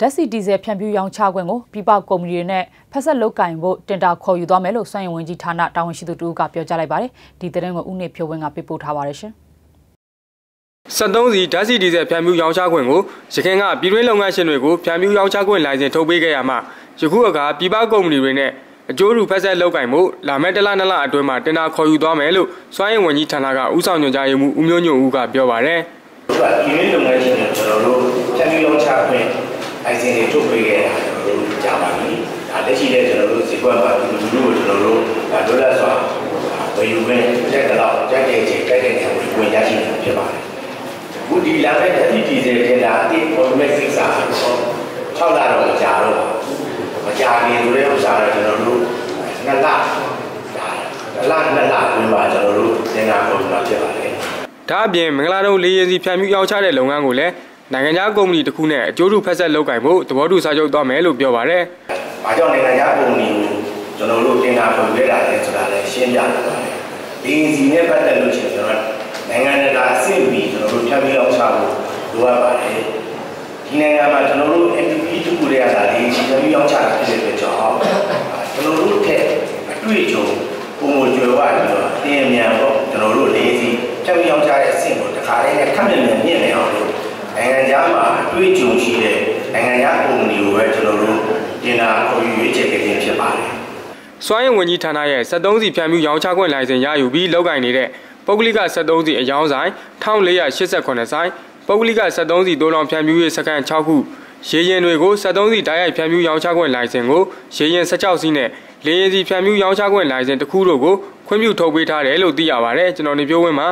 ဓာတ်ဆီဒီဇယ်ဖြန့်ဖြူးရောင်းချခွင့်ကိုပြည်ပကုမ္ပဏီတွေနဲ့ဖက်ဆက်လုပ်ကင်ဖို့တင်တာခေါ်ယူသွားမယ်လို့စွမ်းရည်ဝန်ကြီးဌာနတာဝန်ရှိသူတူကပြောကြားလိုက်ပါတယ်။ဒီသတင်းကိုဦးနေဖြိုးဝင်းကပေးပို့ထားပါတယ်ရှင်။73စီဓာတ်ဆီဒီဇယ်ဖြန့်ဖြူးရောင်းချခွင့်ကိုရခိုင်ကပြည်တွင်းလုပ်ငန်းရှင်တွေကိုဖြန့်ဖြူးရောင်းချခွင့်လိုင်စင်ထုတ်ပေးခဲ့ရမှယခုအခါပြည်ပကုမ္ပဏီတွေနဲ့အကျိုးတူဖက်ဆက်လောက်ကင်မှုလာမယ့်တလနှစ်လအတွင်းမှာတင်တာခေါ်ယူသွားမယ်လို့စွမ်းရည်ဝန်ကြီးဌာနကဦးဆောင်ညွှန်ကြားရေးမှူးဦးမျိုးညွန့်ဦးကပြောပါတယ်။ဒီကပြည်တွင်းလုပ်ငန်းရှင်တွေကျွန်တော်တို့ဖြန့်ဖြူးရောင်းချခွင့်အိုင် စင်တွေထုတ်ပေးခဲ့တာကျွန်တော်တို့ကြားပါပြီ။ဒါလက်ရှိလည်းကျွန်တော်တို့ဇေကွက်မှာဒီလိုမျိုးကိုကျွန်တော်တို့ဒါဒေါ်လာဆိုဝယ်ယူခွင့်တက်တော့တက်တဲ့ချိန်တက်တဲ့ချိန်ကိုဝင်ရရှိနေတာဖြစ်ပါတယ်။အခုဒီလာမယ့်ဒီဒီဇယ်တင်တာအစ်ပေါ်မက်စစ်စာတော့6လတော့ကြာတော့မကြာခင်ဆိုတဲ့ဥစ္စာတော့ကျွန်တော်တို့နှစ်လဒါလနှစ်လအတွင်းမှာကျွန်တော်တို့သင်္ကာပုံမှာဖြစ်ပါတယ်။ဒါအပြင်မင်္ဂလာတုံးလေးရစီဖြန့်ဖြူးရောင်းချတဲ့လုပ်ငန်းကိုလည်း နိုင်ငံခြားကုမ္ပဏီတစ်ခုနဲ့အကျိုးတူဖက်ဆက်လုပ်ကင်ဖို့သဘောတူစာချုပ်သွားမယ်လို့ပြောပါရယ်။ဘာကြောင့်နိုင်ငံခြားကုမ္ပဏီကိုကျွန်တော်တို့တင်တာပုံပြတာလဲဆိုတာလည်းရှင်းပြလာပါတယ်။ ANC နဲ့ပတ်သက်လို့ရှိရင်ကျွန်တော်နိုင်ငံတကာအဆင့်ပြီးကျွန်တော်တို့ဖြန့်ဖြူးအောင်ချဖို့လိုအပ်ပါတယ်။ဒီနိုင်ငံမှာကျွန်တော်တို့ MPP တူတွေကလာလေဖြန့်ဖြူးအောင်ချတာဖြစ်တဲ့ကြောင့်ကျွန်တော်တို့ထက်အတွေ့အကြုံပုံမကျွယ်ဝပြီးတော့တင်မြန်ပေါ့ကျွန်တော်တို့လေးစီဖြန့်ဖြူးအောင်ချတဲ့အဆင့်ကိုတခါတည်းနဲ့ခက်မြန်မြန်မြင့်နေအောင်လို့ နိုင်ငံခြားမှာအတွေ့အကြုံရှိတဲ့နိုင်ငံခြားကုမ္ပဏီကိုပဲကျွန်တော်တို့တင်တာခေါ်ယူရွေးချယ်ခဲ့ခြင်းဖြစ်ပါတယ်။စွမ်းရည်ဝန်ကြီးဌာနရဲ့73စီဖြန့်ဖြူးရောင်းချခွင့်လိုင်စင်ရယူပြီးလောက်ကင်နေတဲ့ပုဂ္ဂလိက73စီအယောင်းဆိုင်1488ဆိုင်ပုဂ္ဂလိက73စီတိုးလောင်ဖြန့်ဖြူးရေးစခန်း6ခုရေရင်တွေကို73စီဓာတ်ရိုက်ဖြန့်ဖြူးရောင်းချခွင့်လိုင်စင်ကိုရေရင်16စီနဲ့လေရင်စီဖြန့်ဖြူးရောင်းချခွင့်လိုင်စင်တစ်ခုတို့ကိုခွင့်ပြုထုတ်ပေးထားတယ်လို့သိရပါတယ်ကျွန်တော်နေပြောဝင်းမှာ